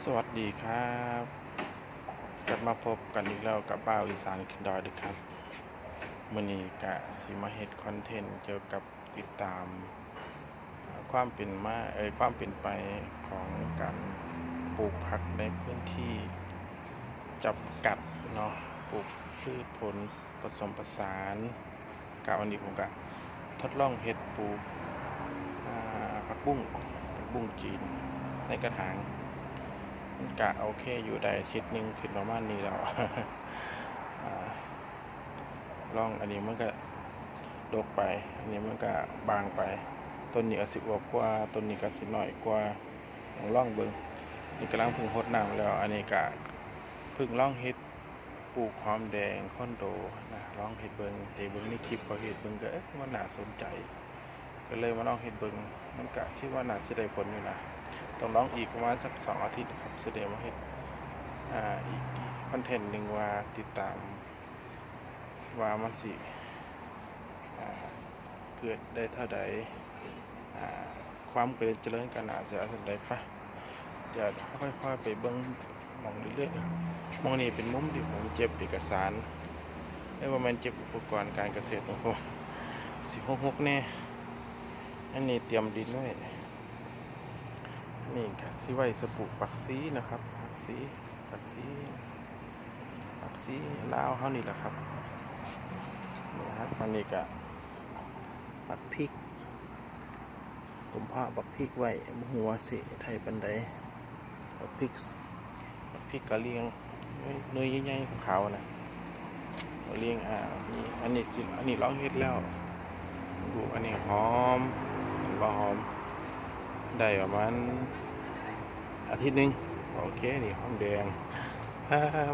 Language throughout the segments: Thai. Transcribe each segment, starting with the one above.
สวัสดีครับ กลับมาพบกันอีกแล้วกับบ้าวอีสานคินดอยเดึกครับมื่อนี้กะสิมาเฮ็ดคอนเทนต์เกี่ยวกับติดตาม ความเป็นมาเอ่ยความเป็นไปของการปลูกผักในพื้นที่จับกัดเนาะปลูกพืชผลผสมผสานกะวันนี้ผมกะทดลองเฮ็ดปลูกผักบุ้งผักบุ้งจีนในกระถาง กะโอเคอยู่ได้อาทิศหนึงขึ้นประมาณนี้แล้วอ่องอันนี้มันก็ดกไป อันนี้มันก็บางไป ต้นนี้ก็สิอวบกว่าต้นนี้ก็สิหน้อยกว่าต้องลองเบิ่งนี่กำลังพึ่งหดน้ำแล้ว อันนี้ก็พึ่งลองเฮ็ดปลูกหอมแดงคอนโดนะลองเฮ็ดเบิ่งแต่เบิ่งในคลิปเขาเฮ็ดเบิ่งก็เอ๊ะมันน่าสนใจ ก็เลยมาลองเฮ็ดเบิงมันก็คิดว่าน่าสิได้ผลอยู่นะต้องร้องอีกประมาณสักสองอาทิตย์ครับแสดงว่าเฮ็ดอ่าอีกคอนเทนต์หนึ่งว่าติดตามว่ามันสิเกิดได้เท่าใดอ่ความเกิดเจริญกันอาจจะเท่าใดปะเดี๋ยวค่อยๆไปเบิ่งมองเรื่อยๆมองนี่เป็นมุมที่ผมเจ็บเอกสารไม่ว่ามันเจ็บอุปกรณ์การเกษตรของผมสิหกหกแน่ อันนี้เตรียมดินไว้นี่ก็สิไว้สปูปักซีนะครับปักซีปักซีปักซีลาวเฮานี่แหละครับนี่ครับอันนี้ก็ปักพริก ผมพาะปักพริกไว้หัวสิไทยปันไดปักพริกปักพริกกะเลียงเนยใหญ่ๆขาวนะกะเลียงอ่านี่อันนี้สิอันนี้ร้องเฮ็ดแล้วดูอันนี้หอม บ่หอม ได้ประมาณอาทิตย์หนึ่งโอเคนี่หอมแดง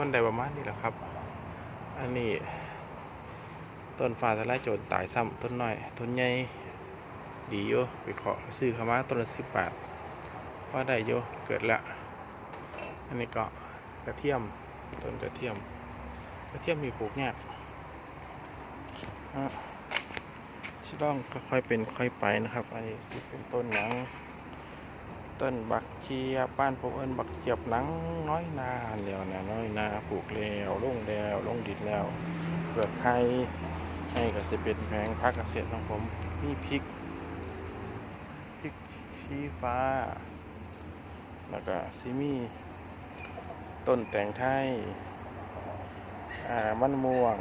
มันได้ประมาณนี้แหละครับ อันนี้ต้นฟ้าทลายโจรตายซ้ำต้นน้อย ต้นใหญ่ดีอยู่ไปขอซื้อเข้ามาต้นละสิบบาทว่าได้อยู่เกิดละ อันนี้ก็กระเทียมต้นกระเทียม กระเทียมมีปลูกยากอะ ชิลองค่อยๆเป็นค่อยไปนะครับ อันนี้สิเป็นต้นหนัง ต้นบักเชียบ้านผมเอิ้นบักเชียบหนังน้อยนาแล้วนะน้อยนาปลูกแล้วลงแล้วลงดินแล้วเปลือกไข่ให้ก็สิเป็นแผงพักเกษตรของผมมีพริกพริกชี้ฟ้า แล้วก็ซิมีต้นแตงไทยอ่ามันม่วง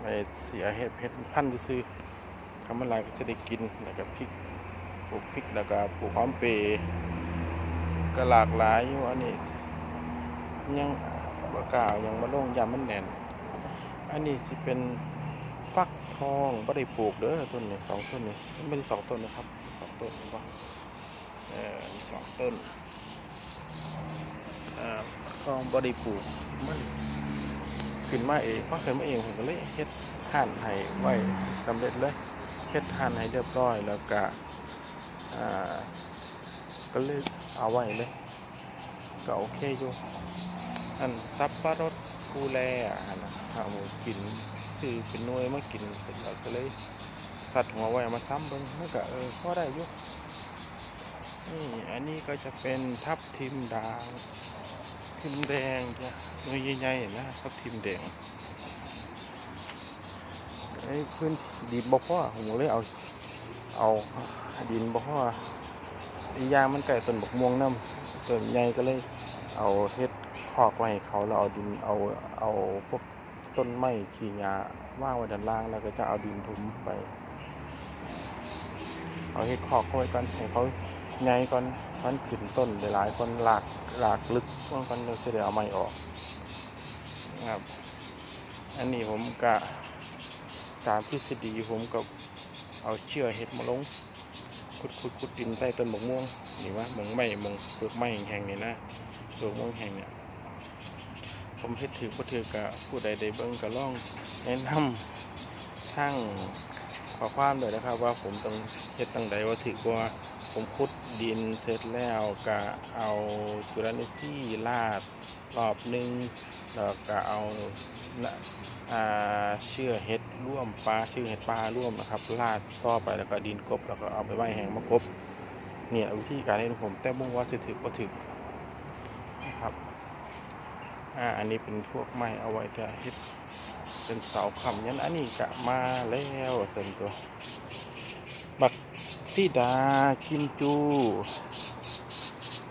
ไปเสียเห็ดเห็ดพันธุ์ซื้อ ๆคำมันลายก็จะได้กินแล้วก็พริกปลูกพริกแล้วก็ปลูกหอมเปรย์ก็หลากหลายอยู่อันนี้ยังบกล่าวยังมาลงยามันแน่น อันนี้สิเป็นฟักทองก็ได้ปลูกเด้อต้นนี้สองต้นนี้ไม่ได้สองต้นนะครับสองต้นเห็นปะเออมีสองต้นฟักทองบ่ได้ปลูกมันขึ้นมาเองพอขึ้นมาเองผมก็เลยเฮ็ดหั่นให้ไว้สำเร็จเลย เฮ็ดหั่นให้เรียบร้อยแล้วก็ก็เลยเอาไว้เลย ก็โอเคอยู่ อันซับปะรดภูแลอะนะเอามากินซื้อเป็นน่วยมากินเสร็จแล้วก็เลยตัดหัวไว้มาซ้ำเบิ่งมันก็เออพอได้อยู่นี่อันนี้ก็จะเป็นทับทิมด่างทิมแดงจ้ะหน่วยใหญ่ๆนะทับทิมแดง พื้นดินบ่พอผมเลยเอา เอาดินบ่พออียางมันไก่ต้นบกม่วงน้ำต้นใหญ่ก็เลย เอาเฮ็ดคอกไว้เขาแล้วเอาดินเอาเอาพวกต้นไม้ขี้หญ้าว่างไว้ด้านล่างแล้วก็จะเอาดินทุมไป เอาเฮ็ดคอกไว้ก่อนให้เขาใหญ่ก่อนมันขึ้นต้นหลายๆก่อนหลากหลากลึกก่อนก่อนเดี๋ยวสิได้เอาไม้ออกนะครับ อันนี้ผมก็ ตามทฤษฎีผมก็เอาเชือกเฮ็ดมาลงขุดขุดขุดดินใต้ต้นบกม่วงนี่วะมงไม้มงเปลือกไม้แห้งๆนี่นะเปลือกม่วงแห้งเนี่ยผมเฮ็ดถือบ่ถือกะผู้ใดได้เบิ่งก็ลองแนะนำทางขอความเลยนะครับ ว่าผมต้องเฮ็ดตั้งใดว่าถือว่าผมขุดดินเสร็จแล้วก็เอาจุลนิซี่ราดรอบหนึงแล้วก็เอา เชื่อเห็ดร่วมปลาชื่อเห็ดปลาร่วมนะครับลาดต่อไปแล้วก็ดินกบแล้วก็เอาไปไว้แห้งมากบเนี่ยวิธีการเล่นผมแต่บุ้งว่าสิถึกบ่ถึกนะครับอ่าอันนี้เป็นพวกไม้เอาไว้จะเฮ็ดเป็นเสาค้ำยันอันนี้ก็มาแล้วเส้นตัวบักซีดากิมจู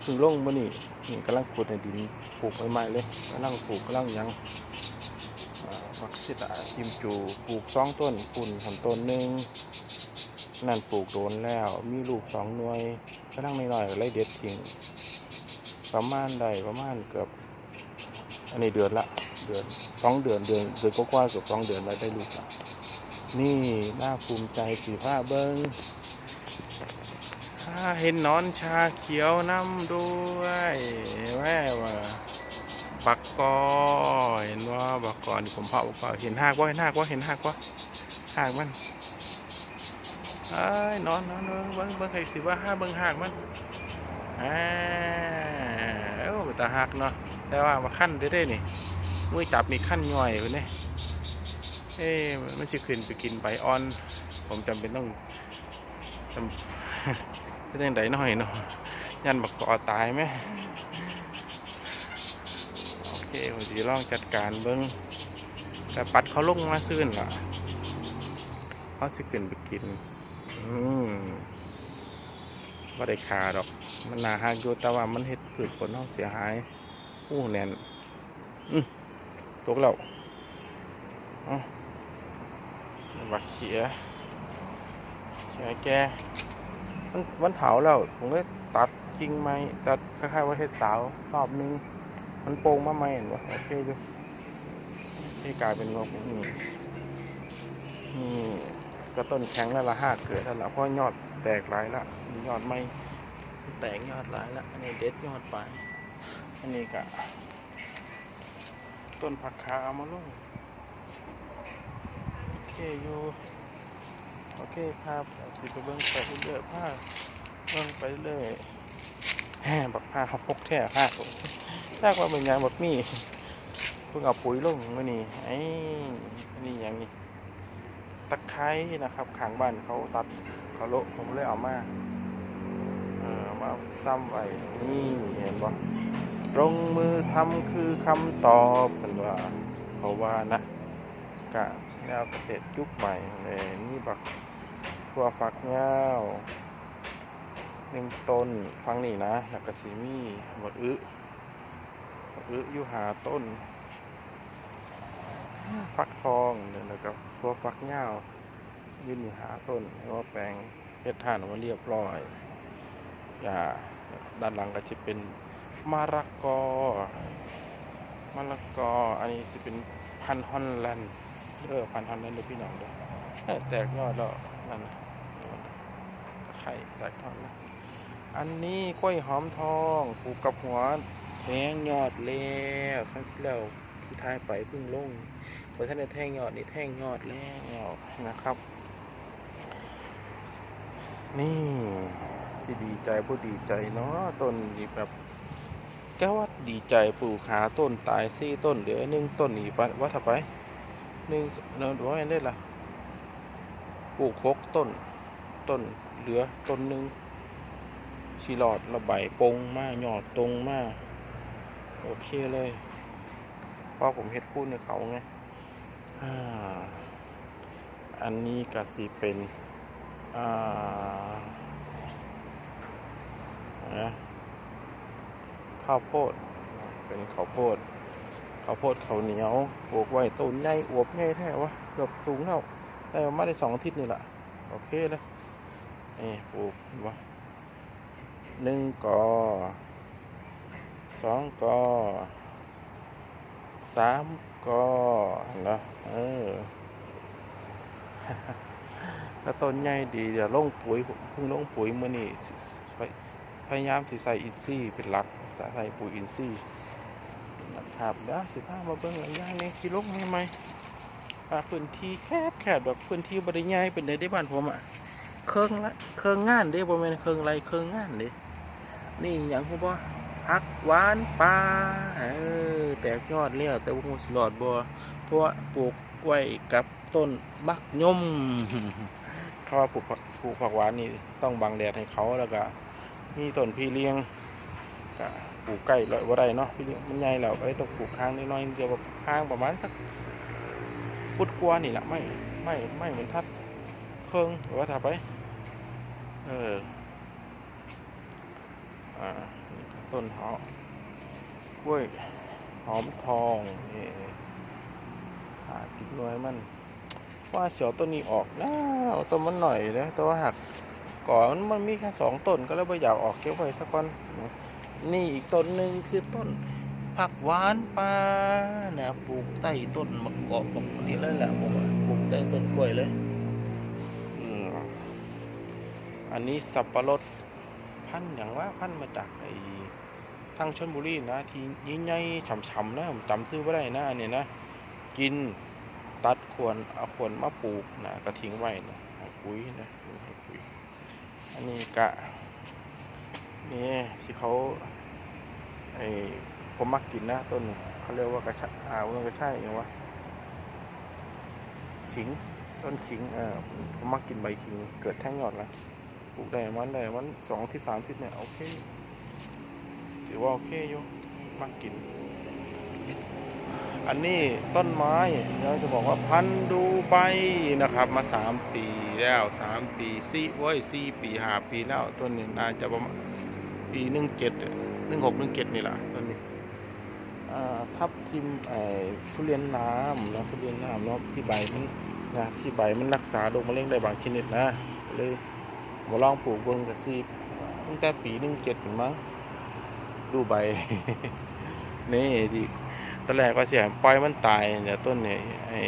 เพึ่งลงมานี่นี่กำลังขุดในดินปลูกใหม่ๆเลยกำลังปลูกกำลังยัง อ่าบักซีดากิมจูปลูกสองต้นปุ่นทำต้นหนึ่งนั่นปลูกโดนแล้ว มีลูกสองหน่วยกำลังไม่น้อยๆก็เลยเด็ดทิ้งประมาณใดประมาณเกือบอันนี้เดือนละเดือนสองเดือนเดือนเดือนกว่าเกือบสองเดือนแล้วได้ลูกละนี่น่าภูมิใจสีผ้าเบิงถ้าเห็นนอนชาเขียวน้ำด้วยแม่ว่า บักกอเห็นว่าบักกอนี่ผมเผาบักกอเห็นหากว่าเห็นหากว่าเห็นหากว่าหากมันเอ้ยนอนนอนเบิ่งเบิ่งเบิ่งใครสิว่าห้าเบิ่งหากมันอ่าเอ้าตาหักเนาะแต่ว่ามาขั้นได้ได้นี่มือจับนี่ขั้นย่อยคนนี้เอ๊ะมันสิขึ้นไปกินใบอ่อน ผมจำเป็นต้องจำเป็นยังไงหน่อยเนาะยันบักกอตายไหม เคผมจะลองจัดการเบิ้งแต่ปัดเขาลงมาซื่นล่ะเขาสิขึ้นไปกิน อืมว่าได้คาดอก มันหนาหักอยู่แต่ว่ามันเฮ็ดผืดผลห้องเสียหายอู้แน่นอืมตกแล้วเอ๋อบักเขียเขียแกมันมันเถาแล้ว ผมก็ตัดกิ่งไม้ตัดคล้ายๆว่าเฮ็ดสาวรอบนึง มันโป่งมาใหมเห็นปะโอเคอยู่ที่กลายเป็นว่านี่นี่ก็ต้นแข็งแล้วละห้าเกิดแล้วละเพราะยอดแตกหลายละยอดไม่แตกยอดหลายละอันนี้เด็ดยอดไปอันนี้ก็ต้นผักขาเอามาลงโอเคอยู่โอเคครับสิไปเบิ้งไปเรื่อยผ้าเบิ้งไปเรื่อย หมบักผ้าเขาพกแท้ผ้าถ้าว่าเป็นงานบักมี่เพิ่งเอาปุ๋ยลงมื่อนี้ไอ้นนี้อย่างนี้ตะไคร้นะครับขางบ้านเขาตัดเขาโลผมเลยเอามาเออมาซ้ำไว้นี่เห็นปะตรงมือทำคือคำตอบสันว่าเพราะว่านะกะแนวเกษตรยุคใหม่เลยนี่บักทั่วฝักเงา หนึ่งต้นฟังนี่นะแล้วก็สีมีบดอึบักอึอยู่หาต้น ฟักทองเนี่ยแล้วก็ทั่วฟักเงายืนอยู่หาต้นแล้วแปลงเฮ็ดทานออกมาเรียบร้อยอย่าด้านหลังก็จะเป็นมะละกอมะละกออันนี้สิเป็นพันธุ์ฮอลแลนด์เออพันธุ์ฮอลแลนด์เด้อพี่น้องเด้อเอ้ยแตกยอดแล้วนั่นนะไคร่แตกยอดแล้ว อันนี้กล้วยหอมทองปลูกกับหัวแทงยอดแล้วครั้งที่แล้วที่ท้ายไปเพิ่งลงพอท่านได้แทงยอดนี่แทงยอดแล้วนะครับ นี่สิดีใจผู้ดีใจเนาะต้นนี่แบบแกว่าดีใจปลูกหาต้นตายซี่ต้นเหลือหนึ่งต้นนี่ปะว่าถ้าไปหนึ่งเนาะว่าไงได้ล่ะปลูกหกต้น ต้นเหลือต้นหนึ่ง ชีหลอดระบายปงมากหยอดตรงมาก โอเคเลยเพราะผมเฮ็ดพูดในเขาไงอ่าอันนี้ก็สิเป็นอ่านะข้าวโพด เป็นข้าวโพดข้าวโพดข้าวเหนียวปลูกไว้ต้นใหญ่อวบใหญ่แท้วะเกือบสูงเท่าได้มาได้สองอาทิตย์นี่แหละโอเคเลยนี่ปลูกเห็นปะ หนึ่งกอสองกอสามกอเห็นะเออแล้วต้นใหญ่ดีเดี๋ยวลงปุ๋ยเพิ่งลงปุ๋ยมื่อนี้ไปพยายามที่ใส่อินทรีย์เป็นหลักใส่ปุ๋ยอินทรีย์นะครับเดี๋ยวสิพามาเบิ่งอะย่างนี้ที่ลงใหม่ๆอ่พื้นที่แคบแคบแบบพื้นที่บริใหญ่เป็นในได้บ้านผมอะเครื่องละเครื่องงานเด้บ่แม่นเครื่องไรเครื่องงานเด้ นี่หยังฮู้บ่ผักหวานปลาเออแตกยอดแล้วแต่บ่ฮู้สิรอดบ่เพราะปลูกไว้กับต้นมักยมเพราะว่าปลูกผักปลูกผักหวานนี่ต้องบังแดดให้เขาแล้วก็มีต้นพี่เลี้ยงก็ปลูกใกล้ลอยบ่ได้เนาะพี่เลี้ยงมันใหญ่แล้วก็เลยต้องปลูกข้างนิดหน่อยเดียวแบบข้างประมาณสักฟุตกว่านี่แหละไม่ไม่ไม่เหมือนทัดเพิ่งหรือว่าถ้าไป เออ อ่านี่ก็ต้นหอมกล้วยหอมทองนี่หากินหน่วยมันว่าเสียวต้นนี้ออกนะเอาต้นมันหน่อยนะแต่ว่าหักก่อนมันมีแค่สองต้นก็เลยไม่อยากออกเก็บไว้สักก่อนนี่อีกต้นหนึ่งคือต้นผักหวานป่านะปลูกใต้ต้นมะกอกมะนี่เลยแหละผมว่าปลูกใต้ต้นกล้วยเลยอันนี้สับปะรด พันอย่างว่าพันมาจากไอ้ทางชลบุรีนะ ที่ยิ่งใหญ่ฉ่ำๆนะผมจำซื้อไม่ได้นะอันนี้นะ กินตัดควรเอาควรมาปลูกนะก็ทิ้งไว้นะให้ปุ๋ยนะให้ปุ๋ยอันนี้กะนี่ที่เขาไอ้ผมมักกินนะต้นเขาเรียกว่ากระชาอ่าว่ากระชายอย่างวะขิงต้นขิงเออผมมักกินใบขิงเกิดแท่งยอดละ ปลูกได้มันได้มันสองที่สามทิศเนี่ยโอเคถือว่าโอเคอยู่มักกิน อันนี้ต้นไม้เราจะบอกว่าพันดูใบนะครับ มาสามปีแล้วสามปีสี่โว้ยสี่ปีห้าปีแล้วต้นนี้น่าจะประมาณปีหนึ่งเจ็ดหนึ่งหกหนึ่งเจ็ดนี่แหละต้นนี้ทับทิมไอ้ทุเรียนน้ำนะทุเรียนน้ำเนาะที่ใบมันนะที่ใบมันรักษาโรคมะเร็งได้บางชนิดนะเลย มาลองปลูกเบิ่งกับซีตั้งแต่ปีหนึ่งเจ็ดมั้งดูใบ นี่ที่ตอนแรกก็เสียปล่อยมันตายเนี่ยต้นเนี่ยไอ้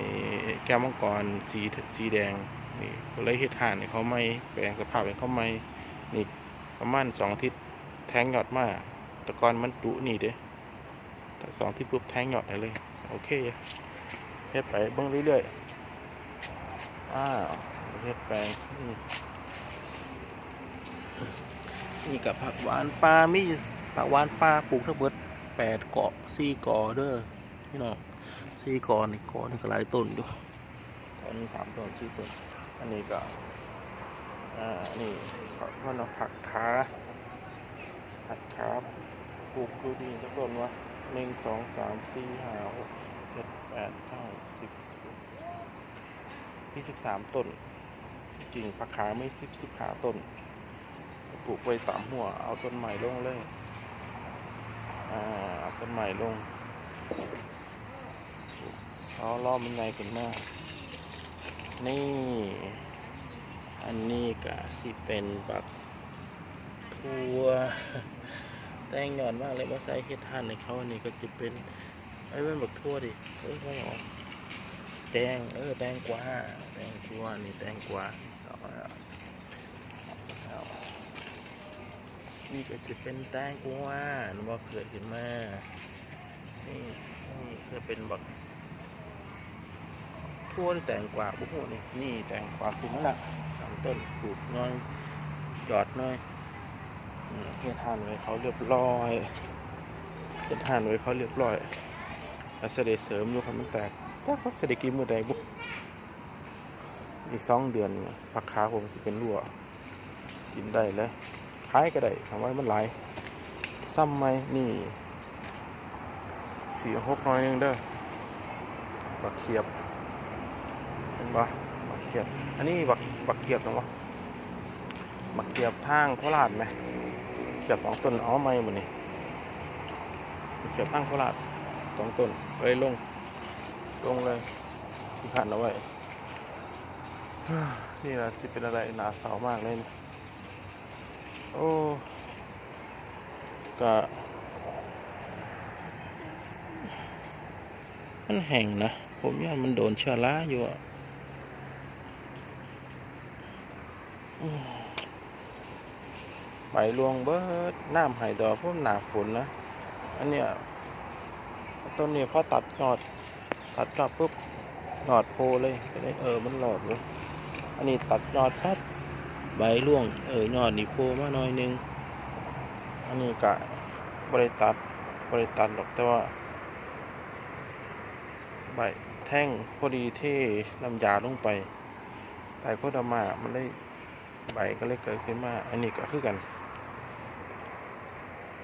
แก้วมังกรสีสีแดงนี่ก็เลยเฮ็ดห่านให้เขาไม่แปลงสภาพให้เขาไม่นี่ประมาณสองทิศแทงยอดมาแตะกอนมันดุนี่เด้สองที่ปุ๊บแทงยอดได้เลย โอเคเฮ็ดไปเบิ่งเรื่อยๆอ้าวเฮ็ดไปนี่ นี่กับผักหวานปลามีผักหวานปลาปลูกทั้งหมดแปดเกาะสี่กาะเด้อพี่น้องสี่กาะนี่กาะนี่ก็หลายต้นอยู่เกาะนี้สามต้นสี่ต้นอันนี้ก็อ่านี่เขาว่าเราผักขาผักขาปลูกดูดีสักต้นวะหนึ่งสองสามสี่ห้าหกเจ็ดแปดเก้าสิบสิบเอ็ดสิบสองมีสิบสามต้น จริงผักขาไม่สิบสิบห้าต้น ปลูกไว้สามหัว เอาต้นใหม่ลงเลย อ่าเอาต้นใหม่ลงเอาล้อมันใหญ่ขึ้นมานี่ อันนี้ก็สิเป็นบักทัวแต่งหย่อนมากเลยมาใส่เฮ็ดทานในเขาอันนี้ก็สิเป็นไอ้เป็นบักทั่วดิเอ้ยไม่หรอแตงเออแตงกวาแตงกวานี่แตงกวาเอามาเอา นี่ก็สิเป็นแตงกวาหนูว่าเกิดขึ้นมานี่นี่คือเป็นบักทั่วนี่แตงกวาบุ้งนี่นี่แตงกวาขึ้นแล้วละสามต้นปลูกน้อยจอดน้อยเฮ็ดทานไว้เขาเรียบร้อยเฮ็ดทานไว้เขาเรียบร้อยแล้วเสด็จเสริมอยู่ครับมันแตกจักว่าเสด็จกินมือใดบุอีกสองเดือนราคาผมสิเป็นรั่วกินได้เลย ขายก็ได้ทำไว้มันหลายซ้ำไหมนี่สี่หกน้อยนึงเด้อบักเขียบเห็นปะบักเขียบ อันนี้บักบักเขียบนะวะบักเขียบทางโคราชไหมเขียบสองต้นเอไหมหมดนี่บักเขียบทางโคราชสองต้นเลยลง ลงเลยที่ผ่านเอาไว้นี่นะสิเป็นอะไรหนาเสามากเลยนี่ โอ้ก็มันแห้งนะ ผมว่ามันโดนเชื้อราอยู่อะอืมใบรวงเบิดน้ำหายดอกพราะมันหนาฝนนะ อันเนี้ยต้นนี้พอตัดยอด ตัดยอดปุ๊บยอดโพเลยก็เลยเออมันหลอดเลยอันนี้ตัดยอดปั๊บ ใบร่วงเออยอดนี่โผล่มาหน่อยหนึง อันนี้กะบริตัดบริตัดหรอกแต่ว่า ใบแท่งพอดีเท่น้ำยาลงไปแต่โคดามามันได้ใบก็เลยเกิดขึ้นมา อันนี้ก็คือกัน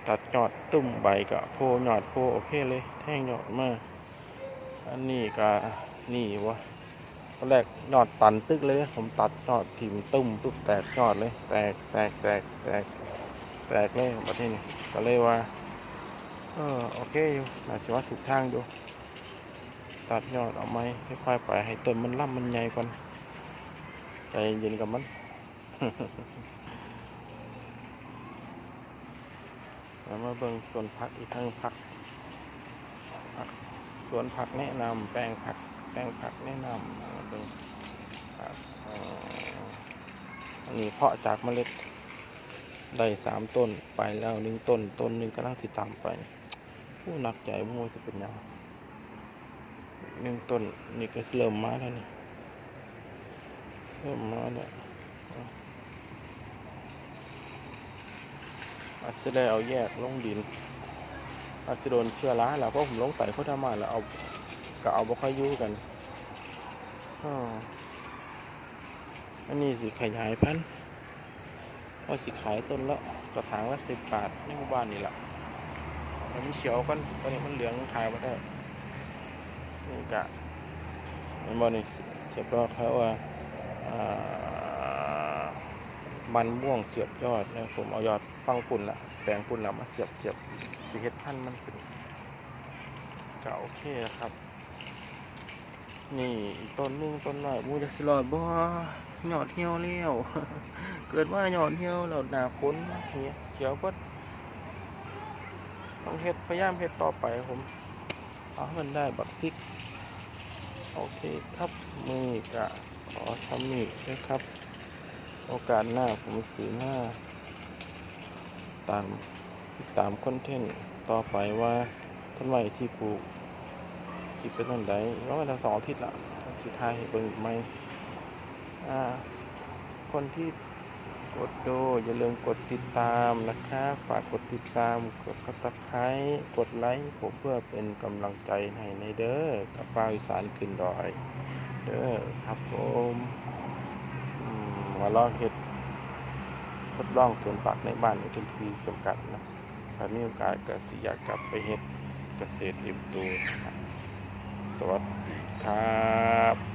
ตัดยอดตุ้มใบก็โพยอดโพโอเคเลย แท่งยอดมา อันนี้ก็นี่วะ ตอนแรกยอดตันตึกเลย ผมตัดยอดถิ่มตุ้มปุ๊บแตกยอดเลย แตกแตกแตกแตกแตกเลยแบบนี้นี่ก็เลยว่าเออโอเคอยู่น่าจะว่าถูกทางอยู่ตัดยอดเอาไหมค่อยๆไปให้ต้นมันล่ำมันใหญ่ก่อนใจเย็นกับมันแล้วมาเบิ่งสวนผักอีกครั้งผักผักสวนผักแนะนำแปลงผักแปลงผักแนะนำ มาเบิ่งผักเอ่ออันนี้เพาะจากเมล็ดได้สามต้นไปแล้วหนึ่งต้น ต้นหนึ่งกำลังสิตามไปผู้หนักใจมัวจะเป็นยังหนึ่งต้นนี่ก็เริ่มมาแล้วนี่เริ่มมาแล้วอาจจะได้เอาแยกลงดินอาจจะโดนเชื้อราแล้วเพราะผมลงไต่เขาทำมาแล้วเอาก็เอาบ่ค่อยยู่กัน อาอันนี้สิขยายพันธุ์ว่าสิขายต้นละกระถางละสิบบาทในหมู่บ้านนี่แหละมันเขียวกันตอนนี้มันเหลืองขายมาได้นี่กะมันบอนี่เสียบรอดเขาว่ามันม่วงเสียบยอดนะผมเอายอดฟังปุ่นละแปลงปุ่นละมาเสียบเสียบสีเฮ็ดพันธุ์มันขึ้นก็โอเคนะครับ นี่ต้นนึงต้นน้อยมูจะสลอดบ่หยอดเหี่ยวแล้วเกิดว่าหยอดเหี่ยวแล้วหนาฝนเนี้ยเขียวก็ต้องเฮ็ดพยายามเฮ็ดต่อไปผมเอาให้มันได้บักพริก โอเคครับมือกะขอสมิด้วยครับ โอกาสหน้าผมสีหน้า ตามตามคอนเทนต์ต่อไปว่าต้นไม้ที่ปลูก คิดเป็นต้นใดว่ามันจะสองอาทิตย์ละสุดท้ายเบิ่งอีกไหมอ่าคนที่กดดูอย่าลืมกดติดตามนะคะ ฝากกดติดตามกด subscribe กดไลค์ผมเพื่อเป็นกำลังใจให้ในเด้อกับป้าอีสานขึ้นดอย เด้อครับผมมาลองเฮ็ดทดลองสวนผักในบ้านในพื้นที่จำกัดนะถ้ามีโอกาสก็สิอยากกลับไปเฮ็ดเกษตรเต็มตัวนะครับ สวัสดีครับ